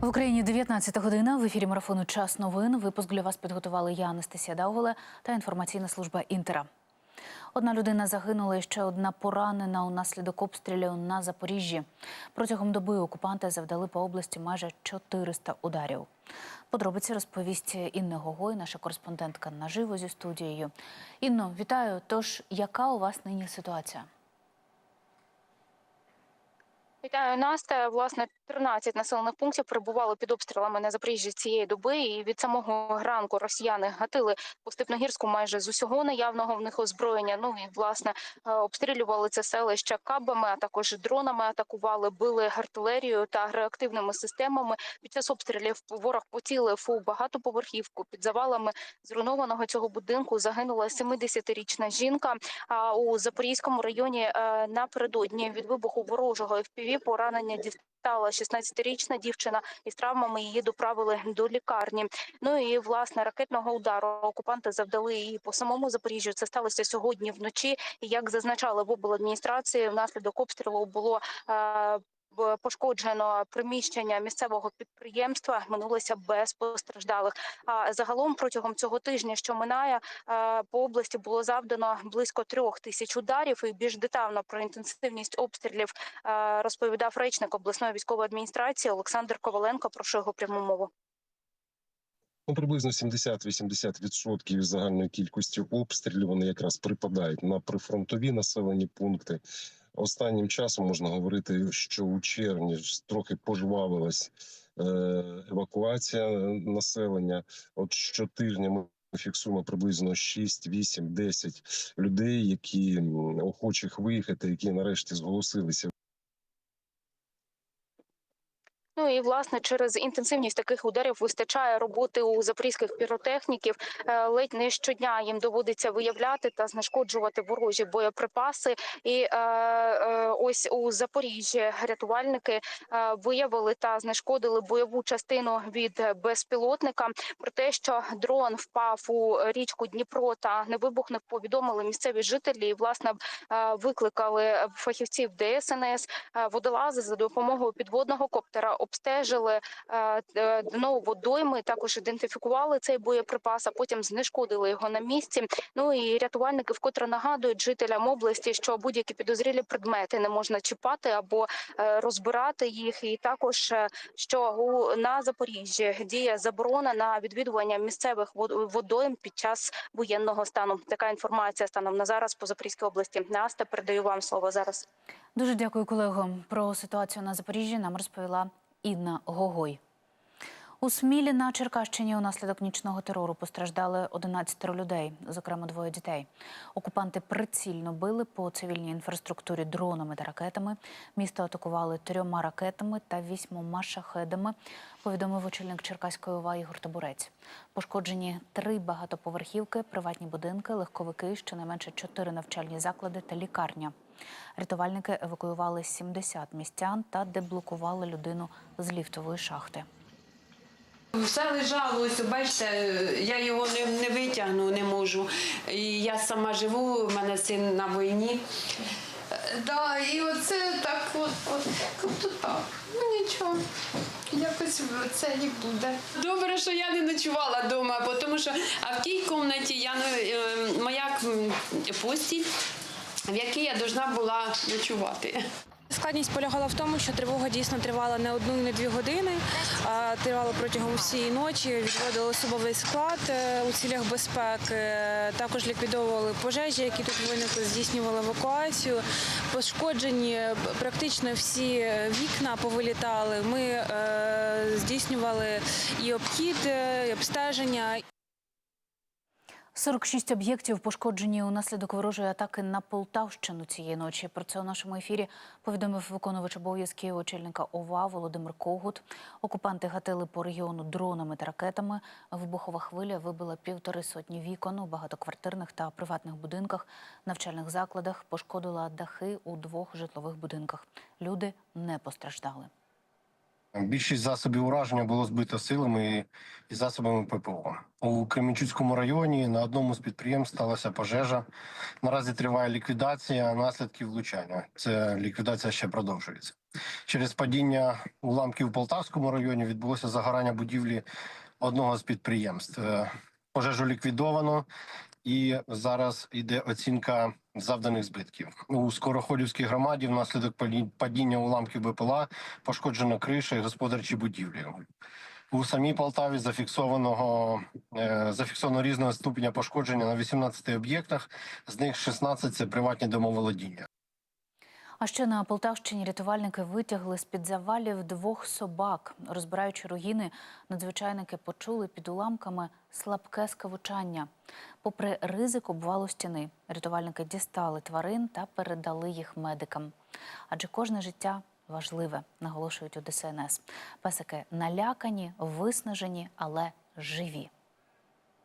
В Україні 19 година. В ефірі марафону Час новин. Випуск для вас підготували я, Анастасія Дауголе та інформаційна служба Інтера. Одна людина загинула і ще одна поранена унаслідок обстрілів на Запоріжжі. Протягом доби окупанти завдали по області майже 400 ударів. Подробиці розповість Інна Гогой, наша кореспондентка наживо зі студією. Інно, вітаю. Тож, яка у вас нині ситуація? Вітаю, Настя. Власне, 13 населених пунктів перебували під обстрілами на Запоріжжі цієї доби. І від самого ранку росіяни гатили по Степногірську майже з усього наявного в них озброєння. Ну і власне е, обстрілювали це селище кабами, а також дронами атакували, били артилерією та реактивними системами. Під час обстрілів ворог поцілив у багатоповерхівку. Під завалами зруйнованого цього будинку загинула 70-річна жінка. А у Запорізькому районі е, напередодні від вибуху ворожого FPV поранення дістала 16-річна дівчина із травмами її доправили до лікарні. Ну і власне ракетного удару окупанти завдали і по самому Запоріжжю. Це сталося сьогодні вночі. І як зазначали в обладміністрації, внаслідок обстрілу було. Пошкоджено приміщення місцевого підприємства минулося без постраждалих. А загалом протягом цього тижня, що минає, е, по області було завдано близько трьох тисяч ударів. І більш детально про інтенсивність обстрілів е, розповідав речник обласної військової адміністрації Олександр Коваленко. Прошу його пряму мову. Ну, приблизно 70-80% загальної кількості обстрілів вони якраз припадають на прифронтові населені пункти. Останнім часом можна говорити, що у червні трохи пожвавилась е, евакуація населення. От щотижня ми фіксуємо приблизно 6, 8, 10 людей, які охочих виїхати, які нарешті зголосилися Ну і власне через інтенсивність таких ударів вистачає роботи у запорізьких піротехніків. Е, Ледь не щодня їм доводиться виявляти та знешкоджувати ворожі боєприпаси. І е, е, ось у Запоріжжі рятувальники виявили та знешкодили бойову частину від безпілотника. Про те, що дрон впав у річку Дніпро та не вибухнув, повідомили місцеві жителі. І власне викликали фахівців ДСНС. Водолази за допомогою підводного коптера обстежили е, е, дно водойми, також ідентифікували цей боєприпас, а потім знешкодили його на місці. Ну і рятувальники вкотре нагадують жителям області, що будь-які підозрілі предмети не можна чіпати або е, розбирати їх. І також е, що у на Запоріжжі діє заборона на відвідування місцевих вод- водойм під час воєнного стану. Така інформація станом на зараз по Запорізькій області. Наста передаю вам слово зараз. Дуже дякую, колего. Про ситуацію на Запоріжжі нам розповіла Інна Гогой. У Смілі на Черкащині унаслідок нічного терору постраждали 11 людей, зокрема двоє дітей. Окупанти прицільно били по цивільній інфраструктурі дронами та ракетами. Місто атакували трьома ракетами та вісьмома шахедами. Повідомив очільник Черкаської ОВА Ігор Табурець. Пошкоджені три багатоповерхівки, приватні будинки, легковики, щонайменше чотири навчальні заклади та лікарня. Рятувальники евакуювали 70 містян та деблокували людину з ліфтової шахти. Все лежало, ось бачите, я його не, не витягну, не можу. І я сама живу, у мене син на війні. Да, і оце так от, от тобто так. Ну нічого. Якось це і буде. Добре, що я не ночувала вдома, тому що а в тій кімнаті я не- е, моя постіль, в якій я повинна була ночувати. Складність полягала в тому, що тривога дійсно тривала не одну не дві години, а тривала протягом всієї ночі. Відводили особовий склад е, у цілях безпеки. Також ліквідовували пожежі, які тут виникли, здійснювали евакуацію. Пошкоджені практично всі вікна повилітали. Ми е, здійснювали і обхід, е, і обстеження. 46 об'єктів пошкоджені унаслідок ворожої атаки на Полтавщину цієї ночі. Про це у нашому ефірі повідомив виконувач обов'язків очільника ОВА Володимир Когут. Окупанти гатили по регіону дронами та ракетами. Вибухова хвиля вибила півтори сотні вікон у багатоквартирних та приватних будинках, навчальних закладах, пошкодила дахи у двох житлових будинках. Люди не постраждали. Більшість засобів ураження було збито силами і засобами ППО. У Кременчуцькому районі на одному з підприємств сталася пожежа. Наразі триває ліквідація наслідків влучання. Це ліквідація ще продовжується. Через падіння уламків у Полтавському районі відбулося загорання будівлі одного з підприємств. Е, Пожежу ліквідовано, і зараз йде оцінка завданих збитків. У Скороходівській громаді внаслідок паді- падіння уламків БПЛА пошкоджена криша і господарчі будівлі. У самій Полтаві зафіксованого е, зафіксовано різного ступеня пошкодження на 18 об'єктах. З них 16 – це приватні домоволодіння. А ще на Полтавщині рятувальники витягли з-під завалів двох собак. Розбираючи руїни, надзвичайники почули під уламками слабке скавучання. Попри ризик обвалу стіни, рятувальники дістали тварин та передали їх медикам. Адже кожне життя важливе, наголошують у ДСНС. Песики налякані, виснажені, але живі.